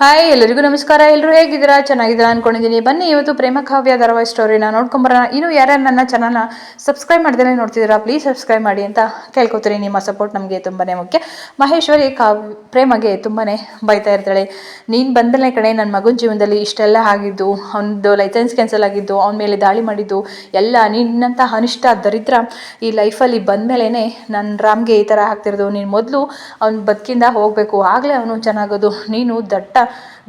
Hi ಎಲ್ಲರಿಗೂ ನಮಸ್ಕಾರ. ಎಲ್ಲರೂ ಹೇಗಿದ್ದೀರಾ? ಚೆನ್ನಾಗಿದ್ದೀರಾ ಅನ್ಕೊಂಡಿದ್ದೀನಿ. ಬನ್ನಿ, ಇವತ್ತು ಪ್ರೇಮ ಕಾವ್ಯ ಧಾರಾವಾಹಿ ಸ್ಟೋರಿನ ನೋಡ್ಕೊಂಬರೋಣ. ಇನ್ನು ಯಾರ್ಯಾರು ನನ್ನ ಚಾನಲ್ನ ಸಬ್ಸ್ಕ್ರೈಬ್ ಮಾಡ್ದೇ ನೋಡ್ತಿದ್ದೀರಾ ಪ್ಲೀಸ್ ಸಬ್ಸ್ಕ್ರೈಬ್ ಮಾಡಿ ಅಂತ ಕೇಳ್ಕೊತೀರಿ ನಿಮ್ಮ ಸಪೋರ್ಟ್ ನಮಗೆ ತುಂಬಾ ಮುಖ್ಯ. ಮಹೇಶ್ವರಿ ಕಾವ್ಯ ಪ್ರೇಮಗೆ ತುಂಬಾ ಬೈತಾ ಇರ್ತಾಳೆ. ನೀನು ಬಂದಲೇ ಕಡೆ ನನ್ನ ಮಗನ ಜೀವನದಲ್ಲಿ ಇಷ್ಟೆಲ್ಲ ಆಗಿದ್ದು, ಅವನದು ಲೈಸೆನ್ಸ್ ಕ್ಯಾನ್ಸಲ್ ಆಗಿದ್ದು, ಅವನ ಮೇಲೆ ದಾಳಿ ಮಾಡಿದ್ದು, ಎಲ್ಲ ನಿನ್ನಂಥ ಅನಿಷ್ಟ, ದರಿದ್ರ ಈ ಲೈಫಲ್ಲಿ ಬಂದಮೇಲೆ ನನ್ನ ರಾಮ್ಗೆ ಈ ಥರ ಆಗ್ತಿರೋದು. ನೀನು ಮೊದಲು ಅವ್ನ ಬದುಕಿಂದ ಹೋಗಬೇಕು. ಆಗಲೇ ಅವನು ಚೆನ್ನಾಗೋದು. ನೀನು ದಟ್ಟ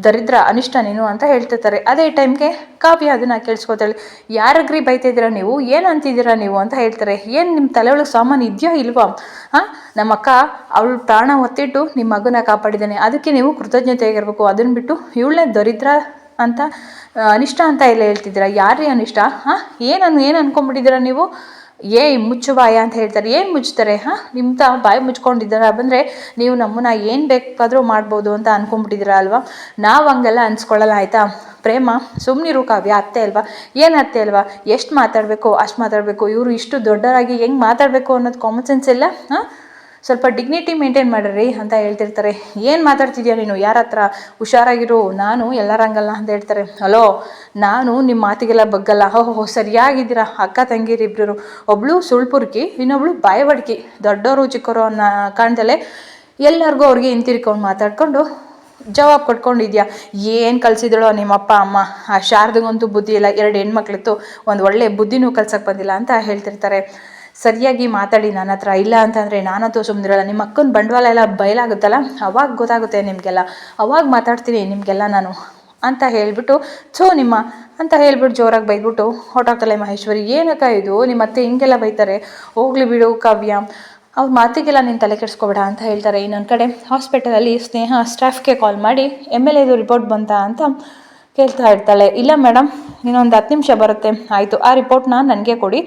ದರಿದ್ರ ಅನಿಷ್ಟ ನೀನು ಅಂತ ಹೇಳ್ತಿರ್ತಾರೆ. ಅದೇ ಟೈಮ್ಗೆ ಕಾವ್ಯ ಅದನ್ನು ಕೇಳಿಸ್ಕೊತಾಳೆ. ಯಾರಗ್ರಿ ಬೈತಿದ್ದೀರಾ ನೀವು? ಏನು ಅಂತಿದ್ದೀರಾ ನೀವು ಅಂತ ಹೇಳ್ತಾರೆ. ಏನು ನಿಮ್ಮ ತಲೆ ಒಳಗೆ ಸಾಮಾನು ಇದೆಯೋ ಇಲ್ವಾ? ಹಾಂ? ನಮ್ಮ ಅಕ್ಕ ಅವಳು ಪ್ರಾಣ ಒತ್ತಿಟ್ಟು ನಿಮ್ಮ ಮಗನ ಕಾಪಾಡಿದ್ದಾನೆ. ಅದಕ್ಕೆ ನೀವು ಕೃತಜ್ಞತೆ ಆಗಿರಬೇಕು ಅದನ್ನು ಬಿಟ್ಟು ಇವಳೇ ದರಿದ್ರ ಅಂತ, ಅನಿಷ್ಟ ಅಂತ ಎಲ್ಲ ಹೇಳ್ತಿದ್ದೀರಾ? ಯಾರೇ ಅನಿಷ್ಟ? ಹಾಂ? ಏನು ಏನು ಅನ್ಕೊಂಡ್ಬಿಟ್ಟಿದ್ದೀರಾ ನೀವು? ಏ ಮುಚ್ಚು ಬಾಯ ಅಂತ ಹೇಳ್ತಾರೆ. ಏನು ಮುಚ್ತಾರೆ ಹಾಂ? ನಿಮ್ಮ ತ ಬಾಯಿ ಮುಚ್ಕೊಂಡಿದ್ದಾರ? ಬಂದರೆ ನೀವು ನಮ್ಮನ್ನ ಏನು ಬೇಕಾದರೂ ಮಾಡ್ಬೋದು ಅಂತ ಅಂದ್ಕೊಂಡ್ಬಿಟ್ಟಿದ್ದೀರಾ ಅಲ್ವಾ? ನಾವು ಹಂಗೆಲ್ಲ ಅನ್ಸ್ಕೊಳ್ಳಲ್ಲ, ಆಯಿತಾ? ಪ್ರೇಮ ಸುಮ್ಮನಿರು ಕಾವ್ಯ, ಅತ್ತೆ ಅಲ್ವಾ? ಏನು ಅತ್ತೆ ಅಲ್ವಾ? ಎಷ್ಟು ಮಾತಾಡಬೇಕು, ಅಷ್ಟು ಮಾತಾಡಬೇಕು? ಇವರು ಇಷ್ಟು ದೊಡ್ಡರಾಗಿ ಹೆಂಗೆ ಮಾತಾಡಬೇಕು ಅನ್ನೋದು ಕಾಮನ್ ಸೆನ್ಸ್ ಇಲ್ಲ? ಹಾಂ? ಸ್ವಲ್ಪ ಡಿಗ್ನಿಟಿ ಮೇಂಟೈನ್ ಮಾಡಿರಿ ಅಂತ ಹೇಳ್ತಿರ್ತಾರೆ. ಏನು ಮಾತಾಡ್ತಿದ್ಯಾ ನೀನು? ಯಾರ ಹತ್ರ ಹುಷಾರಾಗಿರು? ನಾನು ಎಲ್ಲರಂಗಲ್ಲ ಅಂತ ಹೇಳ್ತಾರೆ. ಹಲೋ ನಾನು ನಿಮ್ಮ ಮಾತಿಗೆಲ್ಲ ಬಗ್ಗಲ್ಲ. ಓಹೋ, ಸರಿಯಾಗಿದ್ದೀರಾ? ಅಕ್ಕ ತಂಗಿರಿಬ್ರು ಒಬ್ಳು ಸುಳ್ಪುರ್ಕಿ ಇನ್ನೊಬ್ಳು ಬಾಯವಡ್ಕಿ ದೊಡ್ಡವರು ಚಿಕ್ಕವರು ಅನ್ನೋ ಕಾಣ್ದಲ್ಲೇ ಎಲ್ಲರಿಗೂ ಅವ್ರಿಗೆ ಹಿಂತಿರ್ಕೊಂಡು ಮಾತಾಡ್ಕೊಂಡು ಜವಾಬ್ ಕೊಟ್ಕೊಂಡಿದ್ಯಾ? ಏನು ಕಲಿಸಿದಳೋ ನಿಮ್ಮ ಅಪ್ಪ, ಅಮ್ಮ? ಆ ಶಾರದಗಂತೂ ಬುದ್ಧಿ ಇಲ್ಲ. ಎರಡು ಹೆಣ್ಮಕ್ಳಿತ್ತು ಒಂದು ಒಳ್ಳೆ ಬುದ್ಧಿನೂ ಕಲ್ಸಕ್ಕೆ ಬಂದಿಲ್ಲ ಅಂತ ಹೇಳ್ತಿರ್ತಾರೆ. ಸರಿಯಾಗಿ ಮಾತಾಡಿ ನನ್ನ ಹತ್ರ ಇಲ್ಲ ಅಂತಂದರೆ ನಾನಂತೂ ಸುಮ್ಮನಿರಲ್ಲ ನಿಮ್ಮ ಅಕ್ಕನ ಬಂಡವಾಳ ಎಲ್ಲ ಬಯಲಾಗುತ್ತಲ್ಲ? ಅವಾಗ ಗೊತ್ತಾಗುತ್ತೆ ನಿಮಗೆಲ್ಲ. ಅವಾಗ ಮಾತಾಡ್ತೀನಿ ನಿಮಗೆಲ್ಲ ನಾನು ಅಂತ ಹೇಳಿಬಿಟ್ಟು, ಛೋ ನಿಮ್ಮ ಅಂತ ಹೇಳ್ಬಿಟ್ಟು ಜೋರಾಗಿ ಬೈದ್ಬಿಟ್ಟು ಹೊಟ್ಟಾಗ್ತಲೆ ಮಹೇಶ್ವರಿ. ಏನಕ್ಕ ಇದು? ನಿಮ್ಮ ಅತ್ತೆ ಹಿಂಗೆಲ್ಲ ಬೈತಾರೆ. ಹೋಗ್ಲಿ ಬಿಡು ಕಾವ್ಯ. ಅವ್ರ ಮಾತಿಗೆಲ್ಲ ನೀನು ತಲೆ ಕೆಡಿಸ್ಕೊಬೇಡ ಅಂತ ಹೇಳ್ತಾರೆ. ಇನ್ನೊಂದು ಕಡೆ ಹಾಸ್ಪಿಟಲಲ್ಲಿ ಸ್ನೇಹ ಸ್ಟಾಫ್ಗೆ ಕಾಲ್ ಮಾಡಿ ಎಂ ಎಲ್ ಎದು ರಿಪೋರ್ಟ್ ಬಂತಾ ಅಂತ ಕೇಳ್ತಾ ಇರ್ತಾಳೆ. ಇಲ್ಲ ಮೇಡಮ್ ಇನ್ನೊಂದು ಹತ್ತು ನಿಮಿಷ ಬರುತ್ತೆ. ಆಯಿತು, ಆ ರಿಪೋರ್ಟ್ನ ನನಗೆ ಕೊಡಿ.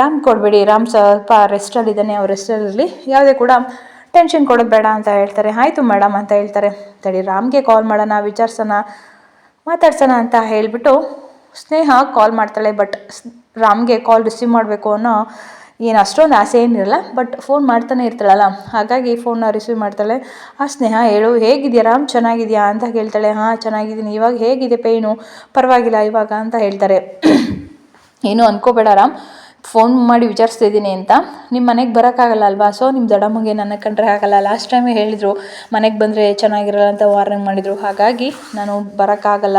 ರಾಮ್ ಕೊಡಬೇಡಿ. ರಾಮ್ ಸ್ವಲ್ಪ ರೆಸ್ಟಲ್ಲಿದ್ದಾನೆ ಅವ್ರ ರೆಸ್ಟಲ್ಲಿ ಯಾವುದೇ ಕೂಡ ಟೆನ್ಷನ್ ಕೊಡೋದು ಬೇಡ ಅಂತ ಹೇಳ್ತಾರೆ. ಆಯಿತು ಮೇಡಮ್ ಅಂತ ಹೇಳ್ತಾರೆ. ತಡಿ, ರಾಮ್ಗೆ ಕಾಲ್ ಮಾಡೋಣ, ವಿಚಾರಿಸೋಣ, ಮಾತಾಡ್ಸೋಣ ಅಂತ ಹೇಳಿಬಿಟ್ಟು ಸ್ನೇಹ ಕಾಲ್ ಮಾಡ್ತಾಳೆ. ಬಟ್ ರಾಮ್ಗೆ ಕಾಲ್ ರಿಸೀವ್ ಮಾಡಬೇಕು ಅನ್ನೋ ಏನು ಅಷ್ಟೊಂದು ಆಸೆ ಏನಿರಲ್ಲ ಬಟ್ ಫೋನ್ ಮಾಡ್ತಾನೆ ಇರ್ತಾಳಲ್ಲ. ಹಾಗಾಗಿ ಫೋನ್ನ ರಿಸೀವ್ ಮಾಡ್ತಾಳೆ. ಆ ಸ್ನೇಹ, ಹೇಳು, ಹೇಗಿದೆಯಾ? ರಾಮ್ ಚೆನ್ನಾಗಿದೆಯಾ? ಅಂತ ಕೇಳ್ತಾಳೆ ಹಾಂ, ಚೆನ್ನಾಗಿದ್ದೀನಿ. ಇವಾಗ ಹೇಗಿದೆ ಪೇಯ್ನು ಪರವಾಗಿಲ್ಲ, ಇವಾಗ, ಅಂತ ಹೇಳ್ತಾರೆ. ಏನು ಅನ್ಕೋಬೇಡ ರಾಮ್. ಫೋನ್ ಮಾಡಿ ವಿಚಾರಿಸ್ತಾ ಇದ್ದೀನಿ ಅಂತ. ನಿಮ್ಮ ಮನೆಗೆ ಬರೋಕ್ಕಾಗಲ್ಲ ಅಲ್ವಾ? ಸೊ ನಿಮ್ಮ ದೊಡ್ಡಮ್ಮಗೆ ನನ್ನ ಕಂಡ್ರೆ ಆಗಲ್ಲ. ಲಾಸ್ಟ್ ಟೈಮೇ ಹೇಳಿದರು, ಮನೆಗೆ ಬಂದರೆ ಚೆನ್ನಾಗಿರಲ್ಲ ಅಂತ ವಾರ್ನಿಂಗ್ ಮಾಡಿದರು. ಹಾಗಾಗಿ ನಾನು ಬರೋಕ್ಕಾಗಲ್ಲ.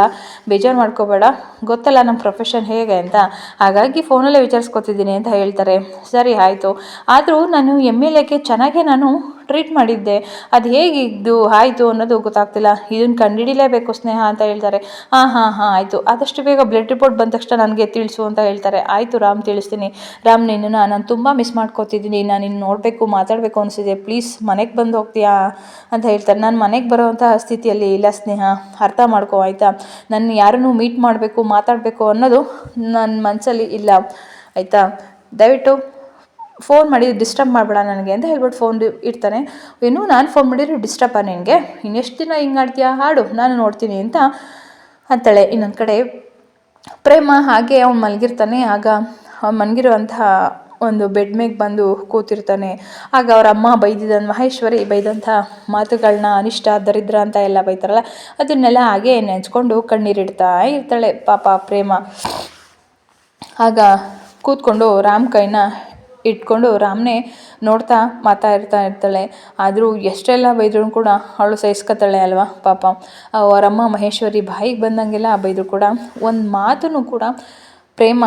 ಬೇಜಾರು ಮಾಡ್ಕೋಬೇಡ. ಗೊತ್ತಲ್ಲ ನಮ್ಮ ಪ್ರೊಫೆಷನ್ ಹೇಗೆ ಅಂತ. ಹಾಗಾಗಿ ಫೋನಲ್ಲೇ ವಿಚಾರಿಸ್ಕೊತಿದ್ದೀನಿ ಅಂತ ಹೇಳ್ತಾರೆ. ಸರಿ, ಆಯಿತು. ಆದರೂ ನಾನು ಎಂ ಎಲ್ ಎಗೆ ಚೆನ್ನಾಗೇ ನಾನು ಟ್ರೀಟ್ ಮಾಡಿದ್ದೆ. ಅದು ಹೇಗಿದ್ದು, ಆಯಿತು ಅನ್ನೋದು ಗೊತ್ತಾಗ್ತಿಲ್ಲ. ಇದನ್ನು ಕಂಡುಹಿಡಿಲೇಬೇಕು ಸ್ನೇಹ ಅಂತ ಹೇಳ್ತಾರೆ. ಹಾಂ ಹಾಂ ಹಾಂ, ಆಯಿತು. ಆದಷ್ಟು ಬೇಗ ಬ್ಲಡ್ ರಿಪೋರ್ಟ್ ಬಂದ ತಕ್ಷಣ ನನಗೆ ತಿಳಿಸು ಅಂತ ಹೇಳ್ತಾರೆ. ಆಯಿತು ರಾಮ್, ತಿಳಿಸ್ತೀನಿ. ರಾಮ್ ನಿನ್ನ ನಾನು ತುಂಬ ಮಿಸ್ ಮಾಡ್ಕೋತಿದ್ದೀನಿ. ನಾನು ನಿನ್ನ ನೋಡಬೇಕು, ಮಾತಾಡಬೇಕು ಅನಿಸಿದೆ. ಪ್ಲೀಸ್ ಮನೆಗೆ ಬಂದು ಹೋಗ್ತೀಯಾ ಅಂತ ಹೇಳ್ತಾರೆ. ನಾನು ಮನೆಗೆ ಬರೋವಂತಹ ಸ್ಥಿತಿಯಲ್ಲಿ ಇಲ್ಲ ಸ್ನೇಹ. ಅರ್ಥ ಮಾಡ್ಕೋ, ಆಯಿತಾ? ನನ್ನ ಯಾರನ್ನು ಮೀಟ್ ಮಾಡಬೇಕು, ಮಾತಾಡಬೇಕು ಅನ್ನೋದು ನನ್ನ ಮನಸ್ಸಲ್ಲಿ ಇಲ್ಲ. ಆಯಿತಾ? ದಯವಿಟ್ಟು ಫೋನ್ ಮಾಡಿ ಡಿಸ್ಟರ್ಬ್ ಮಾಡಬೇಡ ನನಗೆ ಅಂತ ಹೇಳ್ಬಿಟ್ಟು ಫೋನ್ ಇಡ್ತಾನೆ. ಏನು ನಾನು ಫೋನ್ ಮಾಡಿದ್ರೆ ಡಿಸ್ಟರ್ಬಾ ನಿನಗೆ? ಇನ್ನೆಷ್ಟು ದಿನ ಹಿಂಗೆ ಆಡ್ತೀಯಾ ಹಾಡು, ನಾನು ನೋಡ್ತೀನಿ ಅಂತ ಅಂತಾಳೆ. ಇನ್ನೊಂದು ಕಡೆ ಪ್ರೇಮ ಹಾಗೆ ಅವ್ನು ಮಲಗಿರ್ತಾನೆ. ಆಗ ಅವ್ನು ಮಲಗಿರುವಂತಹ ಒಂದು ಬೆಡ್ ಮೇಗೆ ಬಂದು ಕೂತಿರ್ತಾನೆ. ಆಗ ಅವರ ಅಮ್ಮ ಬೈದಿದ್ದ ಮಹೇಶ್ವರಿ, ಬೈದಂಥ ಮಾತುಗಳನ್ನ ಅನಿಷ್ಟ, ದರಿದ್ರ ಅಂತ ಎಲ್ಲ ಬೈತಾರಲ್ಲ, ಅದನ್ನೆಲ್ಲ ಹಾಗೆ ನೆಂಚ್ಕೊಂಡು ಕಣ್ಣೀರಿಡ್ತಾ ಇರ್ತಾಳೆ ಪಾಪ ಪ್ರೇಮ. ಆಗ ಕೂತ್ಕೊಂಡು ರಾಮ್ ಕೈನ ಇಟ್ಕೊಂಡು ರಾಮ್ನೇ ನೋಡ್ತಾ ಮಾತಾಡ್ತಾ ಇರ್ತಾಳೆ. ಆದರೂ ಎಷ್ಟೆಲ್ಲ ಬೈದ್ರು ಕೂಡ ಅವಳು ಸಹಿಸ್ಕೊತಾಳೆ ಅಲ್ವಾ? ಪಾಪ. ಅವರಮ್ಮ ಮಹೇಶ್ವರಿ ಬಾಯಿಗೆ ಬಂದಂಗೆಲ್ಲ ಬೈದ್ರು ಕೂಡ. ಒಂದು ಮಾತನ್ನು ಕೂಡ ಪ್ರೇಮ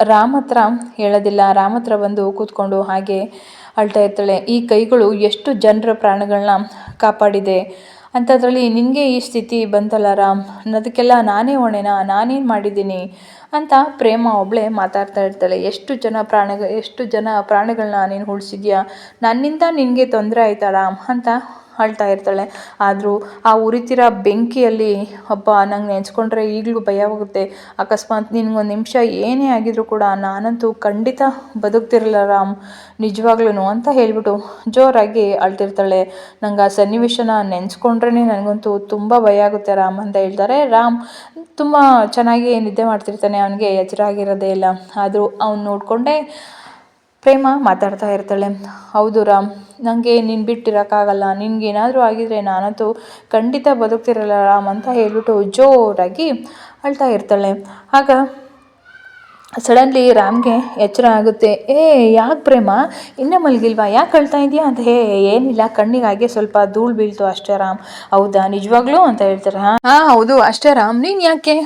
ರಾಮ್ ಹತ್ರ ಹೇಳೋದಿಲ್ಲ. ರಾಮ್ ಹತ್ರ ಬಂದು ಕೂತ್ಕೊಂಡು ಹಾಗೆ ಅಳ್ತಾ ಇರ್ತಾಳೆ. ಈ ಕೈಗಳು ಎಷ್ಟು ಜನರ ಪ್ರಾಣಗಳನ್ನ ಕಾಪಾಡಿದೆ. ಅಂಥದ್ರಲ್ಲಿ ನಿನಗೆ ಈ ಸ್ಥಿತಿ ಬಂತಲ್ಲ ರಾಮ್? ಅನ್ನೋದಕ್ಕೆಲ್ಲ ನಾನೇ ಹೊಣೆನಾ? ನಾನೇನು ಮಾಡಿದ್ದೀನಿ? ಅಂತ ಪ್ರೇಮ ಒಬ್ಬಳೇ ಮಾತಾಡ್ತಾ ಇರ್ತಾಳೆ. ಎಷ್ಟು ಜನ ಪ್ರಾಣ ಎಷ್ಟು ಜನ ಪ್ರಾಣಿಗಳನ್ನ ನೀನು ಉಳಿಸಿದ್ಯಾ? ನನ್ನಿಂದ ನಿನಗೆ ತೊಂದರೆ ಆಯ್ತಲ್ಲ, ಅಂತ ಅಳ್ತಾ ಇರ್ತಾಳೆ. ಆದರೂ ಆ ಉರಿತಿರೋ ಬೆಂಕಿಯಲ್ಲಿ ಹಬ್ಬ ನಂಗೆ ನೆನೆಸ್ಕೊಂಡ್ರೆ ಈಗಲೂ ಭಯವಾಗುತ್ತೆ ಅಕಸ್ಮಾತ್ ನಿನಗೊಂದು ನಿಮಿಷ ಏನೇ ಆಗಿದ್ರು ಕೂಡ ನಾನಂತೂ ಖಂಡಿತ ಬದುಕ್ತಿರಲ್ಲ ರಾಮ್. ನಿಜವಾಗ್ಲೂ ಅಂತ ಹೇಳ್ಬಿಟ್ಟು ಜೋರಾಗಿ ಅಳ್ತಿರ್ತಾಳೆ. ನಂಗೆ ಆ ಸನ್ನಿವೇಶನ ನೆನೆಸ್ಕೊಂಡ್ರೇ ನನಗಂತೂ ತುಂಬ ಭಯ ಆಗುತ್ತೆ ರಾಮ್ ಅಂತ ಹೇಳ್ತಾರೆ. ರಾಮ್ ತುಂಬ ಚೆನ್ನಾಗಿ ನಿದ್ದೆ ಮಾಡ್ತಿರ್ತಾನೆ, ಅವನಿಗೆ ಎಚ್ಚರ ಇಲ್ಲ. ಆದರೂ ಅವ್ನು ನೋಡಿಕೊಂಡೇ ಪ್ರೇಮ ಮಾತಾಡ್ತಾ ಇರ್ತಾಳೆ. ಹೌದು ರಾಮ್. ನನಗೆ ನೀನು ಬಿಟ್ಟಿರೋಕ್ಕಾಗಲ್ಲ. ನಿನ್ಗೇನಾದರೂ ಆಗಿದ್ರೆ ನಾನಂತೂ ಖಂಡಿತ ಬದುಕ್ತಿರಲ್ಲ ರಾಮ್ ಅಂತ ಹೇಳ್ಬಿಟ್ಟು ಜೋರಾಗಿ ಅಳ್ತಾ ಇರ್ತಾಳೆ. ಆಗ ಸಡನ್ಲಿ ರಾಮ್ಗೆ ಎಚ್ಚರ ಆಗುತ್ತೆ. ಏ, ಯಾಕೆ ಪ್ರೇಮ? ಇನ್ನೂ ಮಲಗಿಲ್ವಾ? ಯಾಕೆ ಅಳ್ತಾ ಇದೆಯಾ? ಅಂತ ಹೇ, ಏನಿಲ್ಲ ಕಣ್ಣಿಗೆ ಹಾಗೆ ಸ್ವಲ್ಪ ಧೂಳು ಬೀಳ್ತು ಅಷ್ಟೇ ರಾಮ್. ಹೌದಾ? ನಿಜವಾಗ್ಲೂ? ಅಂತ ಹೇಳ್ತಾರೆ. ಹಾಂ ಹಾಂ, ಹೌದು, ಅಷ್ಟೇ ರಾಮ್. ನೀನು ಯಾಕೆ?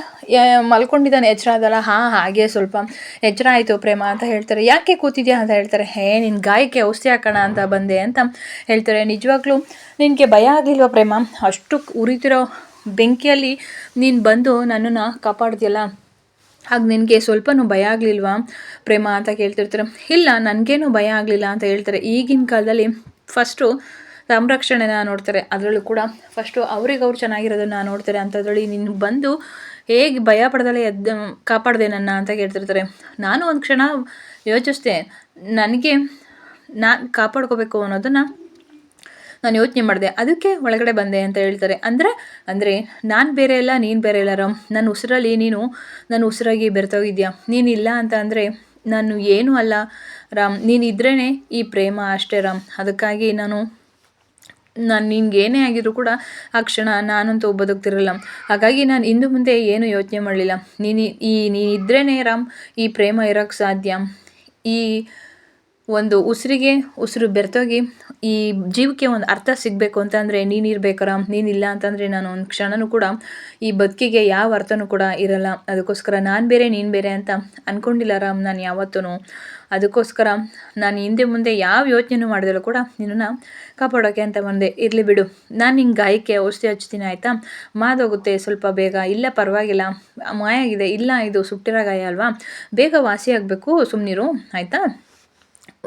ಮಲ್ಕೊಂಡಿದ್ದಾನೆ. ಎಚ್ಚರ ಆದಲ್ಲ? ಹಾಂ, ಹಾಗೆ ಸ್ವಲ್ಪ ಎಚ್ಚರ ಆಯಿತು ಪ್ರೇಮ ಅಂತ ಹೇಳ್ತಾರೆ. ಯಾಕೆ ಕೂತಿದ್ಯಾ ಅಂತ ಹೇಳ್ತಾರೆ. ಹೇ ನಿನ್ನ ಗಾಯಕ್ಕೆ ಔಷಧಿ ಹಾಕೋಣ ಅಂತ ಬಂದೆ ಅಂತ ಹೇಳ್ತಾರೆ. ನಿಜವಾಗ್ಲೂ ನಿನಗೆ ಭಯ ಆಗಲಿಲ್ವ ಪ್ರೇಮ? ಅಷ್ಟು ಉರಿತಿರೋ ಬೆಂಕಿಯಲ್ಲಿ ನೀನು ಬಂದು ನನ್ನನ್ನು ಕಾಪಾಡ್ತಿಯಲ್ಲ ಹಾಗೆ ನಿನಗೆ ಸ್ವಲ್ಪನೂ ಭಯ ಆಗಲಿಲ್ವಾ ಪ್ರೇಮ ಅಂತ ಕೇಳ್ತಿರ್ತಾರೆ. ಇಲ್ಲ, ನನಗೇನು ಭಯ ಆಗಲಿಲ್ಲ ಅಂತ ಹೇಳ್ತಾರೆ. ಈಗಿನ ಕಾಲದಲ್ಲಿ ಫಸ್ಟು ಸಂರಕ್ಷಣೆನ ನೋಡ್ತಾರೆ. ಅದರಲ್ಲೂ ಕೂಡ ಫಸ್ಟು ಅವ್ರಿಗೆ ಅವ್ರು ಚೆನ್ನಾಗಿರೋದನ್ನ ನೋಡ್ತಾರೆ. ಅಂಥದ್ರಲ್ಲಿ ನೀನು ಬಂದು ಹೇಗೆ ಭಯ ಪಡ್ದಲೆ ಎದ್ದು ಕಾಪಾಡಿದೆ ನನ್ನ ಅಂತ ಕೇಳ್ತಿರ್ತಾರೆ. ನಾನು ಒಂದು ಕ್ಷಣ ಯೋಚಿಸಿದೆ, ನನಗೆ ನಾನು ಕಾಪಾಡ್ಕೋಬೇಕು ಅನ್ನೋದನ್ನು ನಾನು ಯೋಚನೆ ಮಾಡಿದೆ. ಅದಕ್ಕೆ ಒಳಗಡೆ ಬಂದೆ ಅಂತ ಹೇಳ್ತಾರೆ. ಅಂದರೆ ಅಂದರೆ ನಾನು ಬೇರೆ ಇಲ್ಲ ನೀನು ಬೇರೆ ಇಲ್ಲ ರಾಮ್. ನನ್ನ ಉಸಿರಲ್ಲಿ ನೀನು ನನ್ನ ಉಸಿರಾಗಿ ಬೆರೆತೋಗಿದ್ಯಾ? ನೀನಿಲ್ಲ ಅಂತ ಅಂದರೆ, ನಾನು ಏನೂ ಅಲ್ಲ ರಾಮ್. ನೀನಿದ್ರೇ ಈ ಪ್ರೇಮ ಅಷ್ಟೇ ರಾಮ್. ಅದಕ್ಕಾಗಿ ನಾನು ನಾನು ನಿನ್ಗೆ ಏನೇ ಆಗಿದ್ರು ಕೂಡ ಆ ಕ್ಷಣ ನಾನಂತೂ ಬದುಕ್ತಿರಲ್ಲ ಹಾಗಾಗಿ ನಾನು ಇಂದು ಮುಂದೆ ಏನು ಯೋಚನೆ ಮಾಡಲಿಲ್ಲ. ನೀನು ಈ ನೀನಿದ್ರೇ ರಾಮ್, ಈ ಪ್ರೇಮ ಇರೋಕ್ಕೆ ಸಾಧ್ಯ. ಈ ಒಂದು ಉಸಿರಿಗೆ ಉಸಿರು ಬೆರೆತೋಗಿ ಈ ಜೀವಕ್ಕೆ ಒಂದು ಅರ್ಥ ಸಿಗಬೇಕು ಅಂತಂದರೆ ನೀನು ಇರಬೇಕು ರಾಮ್ ನೀನಿಲ್ಲ ಅಂತಂದರೆ ನಾನು ಒಂದು ಕ್ಷಣನೂ ಕೂಡ ಈ ಬದುಕಿಗೆ ಯಾವ ಅರ್ಥನೂ ಕೂಡ ಇರಲ್ಲ. ಅದಕ್ಕೋಸ್ಕರ ನಾನು ಬೇರೆ, ನೀನು ಬೇರೆ ಅಂತ ಅಂದ್ಕೊಂಡಿಲ್ಲ ರಾಮ್, ನಾನು ಯಾವತ್ತೂ ಅದಕ್ಕೋಸ್ಕರ ನಾನು ಹಿಂದೆ ಮುಂದೆ ಯಾವ ಯೋಚನೆನೂ ಮಾಡಿದ್ರು ಕೂಡ ನಿನ್ನನ್ನು ಕಾಪಾಡೋಕ್ಕೆ ಅಂತ ಬಂದೆ. ಇರಲಿ ಬಿಡು. ನಾನು ನಿಂಗೆ ಗಾಯಕ್ಕೆ ಔಷಧಿ ಹಚ್ತೀನಿ ಆಯಿತಾ? ಮಾದೋಗುತ್ತೆ ಸ್ವಲ್ಪ ಬೇಗ. ಇಲ್ಲ, ಪರವಾಗಿಲ್ಲ. ಮಾಯಾಗಿದೆ. ಇಲ್ಲ, ಇದು ಸುಟ್ಟಿರೋ ಗಾಯ ಅಲ್ವಾ? ಬೇಗ ವಾಸಿ ಆಗಬೇಕು ಸುಮ್ಮನಿರು ಆಯಿತಾ?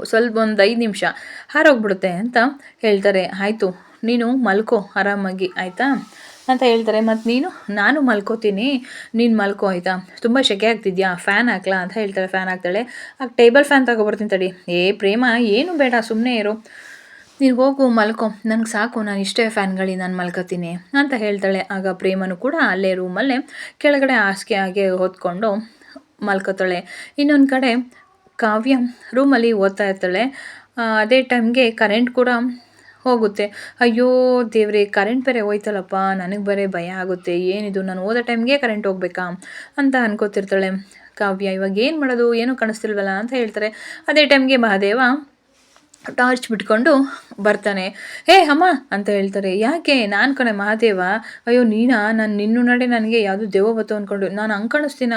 ಸ್ವಲ್ಪ ಒಂದು ಐದು ನಿಮಿಷ ಹಾರೋಗ್ಬಿಡುತ್ತೆ ಅಂತ ಹೇಳ್ತಾರೆ. ಆಯಿತು, ನೀನು ಮಲ್ಕೋ ಆರಾಮಾಗಿ, ಆಯಿತಾ? ಅಂತ ಹೇಳ್ತಾರೆ. ಮತ್ತು ನೀನು, ನಾನು ಮಲ್ಕೋತೀನಿ. ನೀನು ಮಲ್ಕೋ, ಆಯಿತಾ? ತುಂಬ ಸೆಕೆ ಆಗ್ತಿದ್ಯಾ? ಫ್ಯಾನ್ ಹಾಕ್ಲಾ? ಅಂತ ಹೇಳ್ತಾರೆ. ಫ್ಯಾನ್ ಹಾಕ್ತಾಳೆ. ಆಗ, ಟೇಬಲ್ ಫ್ಯಾನ್ ತಗೊಬರ್ತೀನಿ ತಡಿ. ಏ, ಪ್ರೇಮ, ಏನು ಬೇಡ ಸುಮ್ಮನೆ ಇರು. ನೀನು ಹೋಗು, ಮಲ್ಕೋ. ನನಗೆ ಸಾಕು, ನಾನು ಇಷ್ಟೇ ಫ್ಯಾನ್ಗಳಿ ನಾನು ಮಲ್ಕೋತೀನಿ ಅಂತ ಹೇಳ್ತಾಳೆ. ಆಗ ಪ್ರೇಮನು ಕೂಡ ಅಲ್ಲೇ ರೂಮಲ್ಲೇ ಕೆಳಗಡೆ ಹಾಸಿಗೆ ಹಾಗೆ ಹೊತ್ಕೊಂಡು ಮಲ್ಕೋತಾಳೆ ಇನ್ನೊಂದು ಕಡೆ ಕಾವ್ಯ ರೂಮಲ್ಲಿ ಓದ್ತಾ ಇರ್ತಾಳೆ. ಅದೇ ಟೈಮ್ಗೆ ಕರೆಂಟ್ ಕೂಡ ಹೋಗುತ್ತೆ. ಅಯ್ಯೋ ದೇವರೇ ಕರೆಂಟ್ ಬೇರೆ ಹೋಯ್ತಲ್ಲಪ್ಪ, ನನಗೆ ಬರೀ ಭಯ ಆಗುತ್ತೆ. ಏನಿದು, ನಾನು ಓದೋ ಟೈಮ್ಗೆ ಕರೆಂಟ್ ಹೋಗ್ಬೇಕಾ? ಅಂತ ಅನ್ಕೋತಿರ್ತಾಳೆ ಕಾವ್ಯ. ಇವಾಗ ಏನು ಮಾಡೋದು, ಏನೂ ಕಾಣಿಸ್ತಿಲ್ವಲ್ಲ ಅಂತ ಹೇಳ್ತಾರೆ. ಅದೇ ಟೈಮ್ಗೆ ಮಹಾದೇವ ಟಾರ್ಚ್ ಬಿಟ್ಕೊಂಡು ಬರ್ತಾನೆ. ಹೇ ಅಮ್ಮ, ಅಂತ ಹೇಳ್ತಾರೆ. ಯಾಕೆ? ನಾನು ಕಣೆ ಮಹಾದೇವ. ಅಯ್ಯೋ, ನೀನಾ? ನಾನು ನಿನ್ನ ನಡೆ ನನಗೆ ಯಾವುದು ದೇವ ಬತ್ತು ಅಂದ್ಕೊಂಡು ನಾನು ಹಂಗೆ ಕಾಣಿಸ್ತೀನ?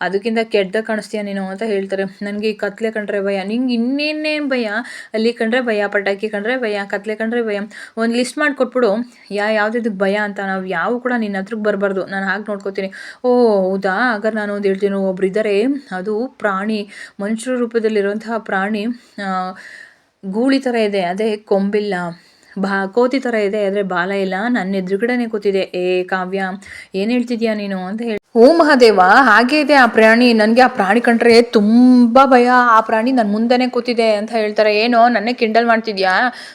ಅದಕ್ಕಿಂತ ಕೆಟ್ಟದ ಕಾಣಿಸ್ತೀಯ ನೀನು? ಅಂತ ಹೇಳ್ತಾರೆ. ನನಗೆ ಈ ಕತ್ಲೆ ಕಂಡ್ರೆ ಭಯ. ನಿಂಗೆ ಇನ್ನೇನೇನು ಭಯ? ಅಲ್ಲಿ ಕಂಡ್ರೆ ಭಯ, ಪಟಾಕಿ ಕಂಡ್ರೆ ಭಯ, ಕತ್ಲೆ ಕಂಡ್ರೆ ಭಯ. ಒಂದು ಲಿಸ್ಟ್ ಮಾಡಿ ಕೊಟ್ಬಿಡು ಯಾ ಯಾವುದಿದ್ದಕ್ಕೆ ಭಯ ಅಂತ ನಾವು ಯಾವ ಕೂಡ ನಿನ್ನ ಹತ್ರಕ್ಕೆ ಬರಬಾರ್ದು. ನಾನು ಹಾಗೆ ನೋಡ್ಕೋತೀನಿ. ಓ, ಹೌದಾ? ಹಾಗಾದ್ರೆ ನಾನು ಒಂದು ಹೇಳ್ತೀನಿ. ಒಬ್ರು ಇದ್ದಾರೆ ಅದು ಪ್ರಾಣಿ, ಮನುಷ್ಯರ ರೂಪದಲ್ಲಿರುವಂತಹ ಪ್ರಾಣಿ ಗೂಳಿ ಥರ ಇದೆ, ಅದೇ ಕೊಂಬಿಲ್ಲ. ಬಾ, ಕೋತಿ ಥರ ಇದೆ, ಆದರೆ ಬಾಲ ಇಲ್ಲ. ನನ್ನ ಎದುರುಗಡೆನೆ ಕೂತಿದೆ. ಏ, ಕಾವ್ಯ, ಏನು ಹೇಳ್ತಿದ್ಯಾ ನೀನು ಅಂತ ಹೇಳಿ. ಓ ಮಹಾದೇವ, ಹಾಗೆ ಇದೆ ಆ ಪ್ರಾಣಿ. ನನಗೆ ಆ ಪ್ರಾಣಿ ಕಂಡ್ರೆ ತುಂಬ ಭಯ. ಆ ಪ್ರಾಣಿ ನನ್ನ ಮುಂದೆನೇ ಕೂತಿದೆ ಅಂತ ಹೇಳ್ತಾರೆ. ಏನೋ, ನನ್ನೇ ಕಿಂಡಲ್ ಮಾಡ್ತಿದ್ಯಾ?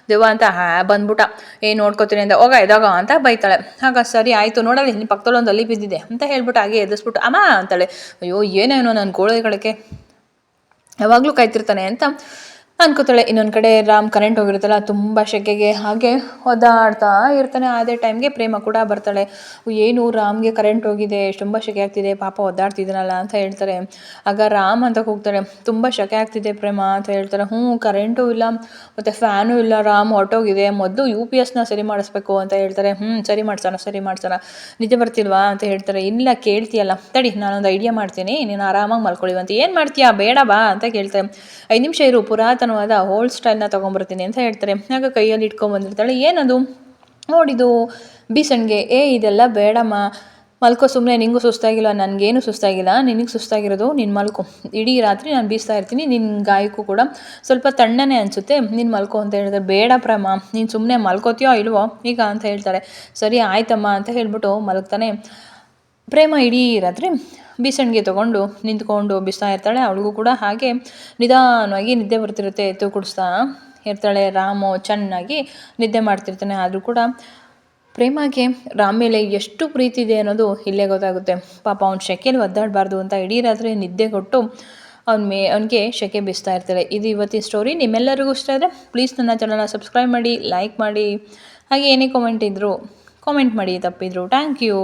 ದೇವ ಅಂತ, ಹಾ, ಬಂದ್ಬಿಟ್ಟ. ಏ, ನೋಡ್ಕೋತೀನಿ ಅಂತ, ಹೋಗ, ಎದಾಗ ಅಂತ ಬೈತಾಳೆ. ಆಗ ಸರಿ, ಆಯಿತು, ನೋಡಲ್ಲ ನಿನ್ನ ಪಕ್ಕದಲ್ಲಿ ಒಂದು ಅಲ್ಲಿ ಬಿದ್ದಿದೆ ಅಂತ ಹೇಳ್ಬಿಟ್ಟು ಹಾಗೆ ಎದುರಿಸ್ಬಿಟ್ಟು, ಅಮ್ಮ ಅಂತಾಳೆ. ಅಯ್ಯೋ, ಏನೇನೋ ನನ್ನ ಗೋಳೆಗಳಿಗೆ. ಯಾವಾಗಲೂ ಕಾಯ್ತಿರ್ತಾನೆ ಅಂತ ಅನ್ಕೋತಾಳೆ. ಇನ್ನೊಂದು ಕಡೆ ರಾಮ್ ಕರೆಂಟ್ ಹೋಗಿರುತ್ತಲ್ಲ, ತುಂಬ ಶೆಕೆಗೆ ಹಾಗೆ ಒದ್ದಾಡ್ತಾ ಇರ್ತಾನೆ. ಅದೇ ಟೈಮ್ಗೆ ಪ್ರೇಮ ಕೂಡ ಬರ್ತಾಳೆ. ಏನು? ರಾಮ್ಗೆ ಕರೆಂಟ್ ಹೋಗಿದೆ. ತುಂಬ ಶೆಕೆ ಆಗ್ತಿದೆ. ಪಾಪ ಒದ್ದಾಡ್ತಿದ್ದಾನಲ್ಲ ಅಂತ ಹೇಳ್ತಾರೆ. ಆಗ ರಾಮ್ ಅಂತ ಹೋಗ್ತಾಳೆ ತುಂಬ ಶೆಕೆ ಆಗ್ತಿದೆ ಪ್ರೇಮ ಅಂತ ಹೇಳ್ತಾರೆ. ಹ್ಞೂ ಕರೆಂಟು ಇಲ್ಲ. ಮತ್ತು ಫ್ಯಾನು ಇಲ್ಲ. ರಾಮ್ ಹೊರಟೋಗಿದೆ. ಮೊದಲು ಯು ಪಿ ಎಸ್ನ ಸರಿ ಮಾಡಿಸ್ಬೇಕು ಅಂತ ಹೇಳ್ತಾರೆ. ಹ್ಞೂ ಸರಿ ಮಾಡ್ಸೋಣ ಸರಿ ಮಾಡ್ಸೋಣ. ನಿದ್ದೆ ಬರ್ತಿಲ್ವಾ? ಅಂತ ಹೇಳ್ತಾರೆ. ಇಲ್ಲ, ಕೇಳ್ತೀಯಲ್ಲ. ತಡಿ, ನಾನೊಂದು ಐಡಿಯಾ ಮಾಡ್ತೀನಿ. ನೀನು ಆರಾಮಾಗಿ ಮಲ್ಕೊಳ್ಳಿ ಅಂತ ಏನು ಮಾಡ್ತೀಯಾ? ಬೇಡ ಬಾ ಅಂತ ಕೇಳ್ತಾರೆ. ಐದು ನಿಮಿಷ ಇರು. ಪುರಾತನವಾದ ಓಲ್ಡ್ ಸ್ಟೈಲ್ನ ತೊಗೊಂಬರ್ತೀನಿ ಅಂತ ಹೇಳ್ತಾರೆ. ಆಗ ಕೈಯಲ್ಲಿ ಇಟ್ಕೊಂಬಂದಿರ್ತಾಳೆ ಏನದು? ನೋಡಿದು ಬೀಸಣಿಗೆ ಏ, ಇದೆಲ್ಲ ಬೇಡಮ್ಮ. ಮಲ್ಕೋ ಸುಮ್ಮನೆ ನಿಂಗೂ ಸುಸ್ತಾಗಿಲ್ಲ, ನನಗೇನು ಸುಸ್ತಾಗಿಲ್ಲ. ನಿನಗೆ ಸುಸ್ತಾಗಿರೋದು ನಿನ್ನ ಮಲ್ಕೊ. ಇಡೀ ರಾತ್ರಿ ನಾನು ಬೀಸ್ತಾ ಇರ್ತೀನಿ ನಿನ್ನ ಗಾಯಕ್ಕೂ ಕೂಡ. ಸ್ವಲ್ಪ ತಣ್ಣನೆ ಅನಿಸುತ್ತೆ, ನೀನು ಮಲ್ಕೋ ಅಂತ ಹೇಳಿದ್ರೆ, ಬೇಡ ಪ್ರಮ, ನೀನು ಸುಮ್ಮನೆ ಮಲ್ಕೋತೀಯೋ ಇಲ್ವೋ? ಈಗ ಅಂತ ಹೇಳ್ತಾರೆ. ಸರಿ, ಆಯ್ತಮ್ಮ ಅಂತ ಹೇಳ್ಬಿಟ್ಟು ಮಲಗ್ತಾನೆ. ಪ್ರೇಮ ಇಡೀ ರಾತ್ರಿ ಬೀಸಣಿಗೆ ತೊಗೊಂಡು ನಿಂತ್ಕೊಂಡು ಬಿಸ್ತಾ ಇರ್ತಾಳೆ ಅವಳಿಗೂ ಕೂಡ ಹಾಗೆ ನಿಧಾನವಾಗಿ ನಿದ್ದೆ ಬರ್ತಿರುತ್ತೆ ಎತ್ತು ಕುಡಿಸ್ತಾ. ಇರ್ತಾಳೆ ರಾಮು ಚೆನ್ನಾಗಿ ನಿದ್ದೆ ಮಾಡ್ತಿರ್ತಾನೆ, ಆದರೂ ಕೂಡ ಪ್ರೇಮಗೆ ರಾಮ್ ಮೇಲೆ ಎಷ್ಟು ಪ್ರೀತಿ ಇದೆ ಅನ್ನೋದು ಇಲ್ಲೇ ಗೊತ್ತಾಗುತ್ತೆ. ಪಾಪ ಅವ್ನ ಶೆಕೆಯಲ್ಲಿ ಒದ್ದಾಡಬಾರ್ದು ಅಂತ ಇಡೀ ರಾತ್ರಿ ನಿದ್ದೆ ಕೊಟ್ಟು ಅವ್ನ ಮೇ, ಅವನಿಗೆ ಶೆಕೆ ಬೀಸ್ತಾ ಇರ್ತಾಳೆ. ಇದು ಇವತ್ತಿನ ಸ್ಟೋರಿ ನಿಮ್ಮೆಲ್ಲರಿಗೂ ಇಷ್ಟ ಆದರೆ ಪ್ಲೀಸ್ ನನ್ನ ಚಾನಲ್ನ ಸಬ್ಸ್ಕ್ರೈಬ್ ಮಾಡಿ ಲೈಕ್ ಮಾಡಿ. ಹಾಗೆ ಏನೇ ಕಾಮೆಂಟ್ ಇದ್ದರೂ ಕಾಮೆಂಟ್ ಮಾಡಿ, ತಪ್ಪಿದ್ರು ಥ್ಯಾಂಕ್ ಯು